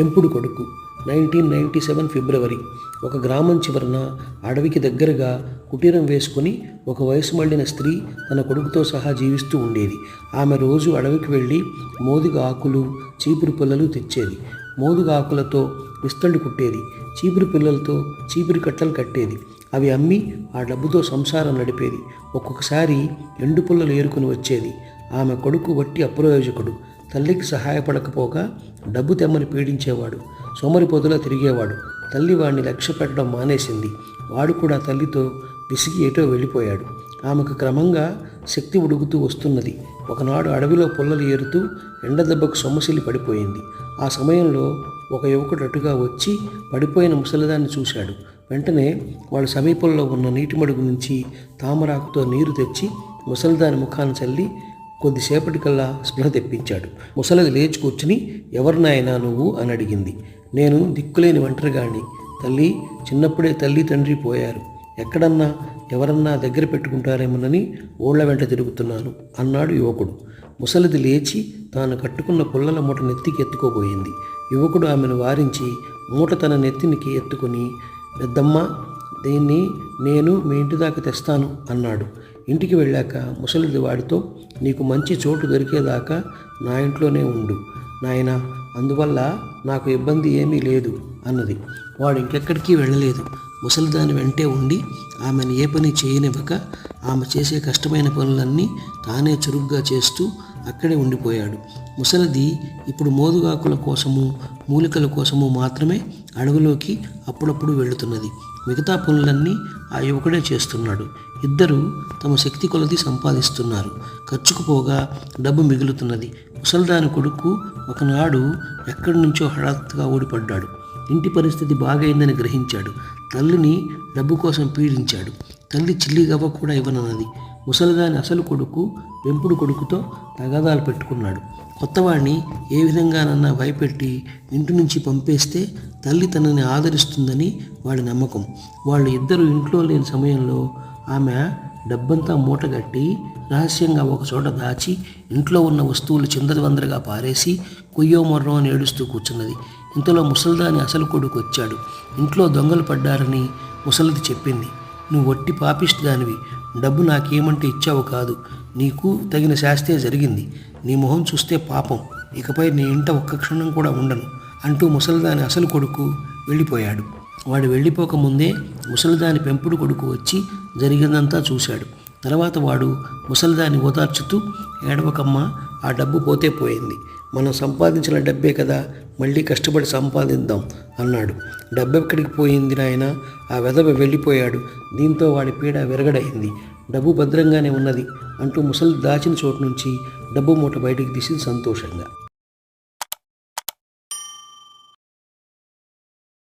పెంపుడు కొడుకు. Nineteen ninety seven ఫిబ్రవరి. ఒక గ్రామం చివరన అడవికి దగ్గరగా కుటీరం వేసుకొని ఒక వయసు మళ్ళిన స్త్రీ తన కొడుకుతో సహా జీవిస్తూ ఉండేది. ఆమె రోజు అడవికి వెళ్ళి మోదుగ ఆకులు చీపురు పుల్లలు తెచ్చేది. మోదుగ ఆకులతో విస్తళ్ళు కుట్టేది. చీపురు పిల్లలతో చీపురు కట్టలు కట్టేది. అవి అమ్మి ఆ డబ్బుతో సంసారం నడిపేది. ఒక్కొక్కసారి ఎండు పుల్లలు ఏరుకుని వచ్చేది. ఆమె కొడుకు వట్టి అప్రయోజకుడు. తల్లికి సహాయపడకపోగా డబ్బు తెమ్మని పీడించేవాడు. సోమరిపోతులా పొదలో తిరిగేవాడు. తల్లి వాడిని లక్ష్య పెట్టడం మానేసింది. వాడు కూడా తల్లితో విసిగి ఏటో వెళ్ళిపోయాడు. ఆమెకు క్రమంగా శక్తి ఉడుకుతూ వస్తున్నది. ఒకనాడు అడవిలో పుల్లలు ఏరుతూ ఎండ దెబ్బకు సొమ్మసిలి పడిపోయింది. ఆ సమయంలో ఒక యువకుడు అటుగా వచ్చి పడిపోయిన ముసలిదాన్ని చూశాడు. వెంటనే వాళ్ళ సమీపంలో ఉన్న నీటి మడుగు నుంచి తామరాకుతో నీరు తెచ్చి ముసలిదాని ముఖాన్ని చల్లి కొద్దిసేపటికల్లా స్పృహ తెప్పించాడు. ముసలిది లేచి కూర్చుని ఎవరినాయనా నువ్వు? అని అడిగింది. నేను దిక్కులేని ఒంటరిగాణ్ణి. తల్లి చిన్నప్పుడే తల్లి తండ్రి పోయారు. ఎక్కడన్నా ఎవరన్నా దగ్గర పెట్టుకుంటారేమోనని ఓళ్ళ వెంట తిరుగుతున్నాను అన్నాడు యువకుడు. ముసలిది లేచి తాను కట్టుకున్న పుల్లల మూట నెత్తికి ఎత్తుకోబోయింది. యువకుడు ఆమెను వారించి మూట తన నెత్తినికి ఎత్తుకుని పెద్దమ్మ దీన్ని నేను మీ ఇంటి దాకా తెస్తాను అన్నాడు. ఇంటికి వెళ్ళాక ముసలిది వాడితో నీకు మంచి చోటు దొరికేదాకా నా ఇంట్లోనే ఉండు. నాయన అందువల్ల నాకు ఇబ్బంది ఏమీ లేదు అన్నది. వాడు ఇంకెక్కడికి వెళ్ళలేదు. ముసలిదాని వెంటే ఉండి ఆమెను ఏ పని చేయనివ్వక ఆమె చేసే కష్టమైన పనులన్నీ తానే చురుగ్గా చేస్తూ అక్కడే ఉండిపోయాడు. ముసలిది ఇప్పుడు మోదుగాకుల కోసము మూలికల కోసము మాత్రమే అడవిలోకి అప్పుడప్పుడు వెళుతున్నది. మిగతా పనులన్నీ ఆ యువకుడే చేస్తున్నాడు. ఇద్దరు తమ శక్తి కొలది సంపాదిస్తున్నారు. ఖర్చుకు పోగా డబ్బు మిగులుతున్నది. ముసల్దాని కొడుకు ఒకనాడు ఎక్కడి నుంచో హఠాత్తుగా ఓడిపడ్డాడు ఇంటి పరిస్థితి బాగైందని గ్రహించాడు. తల్లిని డబ్బు కోసం పీడించాడు. తల్లి చిల్లిగవ్వ కూడా ఇవ్వనన్నది. ముసలిదాని అసలు కొడుకు పెంపుడు కొడుకుతో తగాదాలు పెట్టుకున్నాడు. కొత్తవాడిని ఏ విధంగానన్నా భయపెట్టి ఇంటి నుంచి పంపేస్తే తల్లి తనని ఆదరిస్తుందని వాడి నమ్మకం. వాళ్ళు ఇద్దరు ఇంట్లో లేని సమయంలో ఆమె డబ్బంతా మూటగట్టి రహస్యంగా ఒకచోట దాచి ఇంట్లో ఉన్న వస్తువులు చిందరవందరగా పారేసి కొయ్యో మొర్రో అని ఏడుస్తూ కూర్చున్నది. ఇంతలో ముసల్దాని అసలు కొడుకు వచ్చాడు. ఇంట్లో దొంగలు పడ్డారని ముసలిది చెప్పింది. నువ్వు వట్టి పాపిస్ట్ దానివి. డబ్బు నాకేమంటే ఇచ్చావు కాదు. నీకు తగిన శాస్తే జరిగింది. నీ మొహం చూస్తే పాపం. ఇకపై నీ ఇంట ఒక్క క్షణం కూడా ఉండను. అంటూ ముసలిదాని అసలు కొడుకు వెళ్ళిపోయాడు. వాడు వెళ్ళిపోకముందే ముసలిదాని పెంపుడు కొడుకు వచ్చి జరిగిందంతా చూశాడు. తర్వాత వాడు ముసలిదాన్ని ఓదార్చుతూ ఏడవకమ్మ ఆ డబ్బు పోతే పోయింది. మనం సంపాదించిన డబ్బే కదా. మళ్ళీ కష్టపడి సంపాదిద్దాం అన్నాడు. డబ్బు ఎక్కడికి పోయింది నాయన? ఆ వెదవ వెళ్ళిపోయాడు. దీంతో వాడి పీడ విరగడైంది. డబ్బు భద్రంగానే ఉన్నది అంటూ ముసలి దాచిన చోటు నుంచి డబ్బు మూట బయటికి తీసి సంతోషంగా.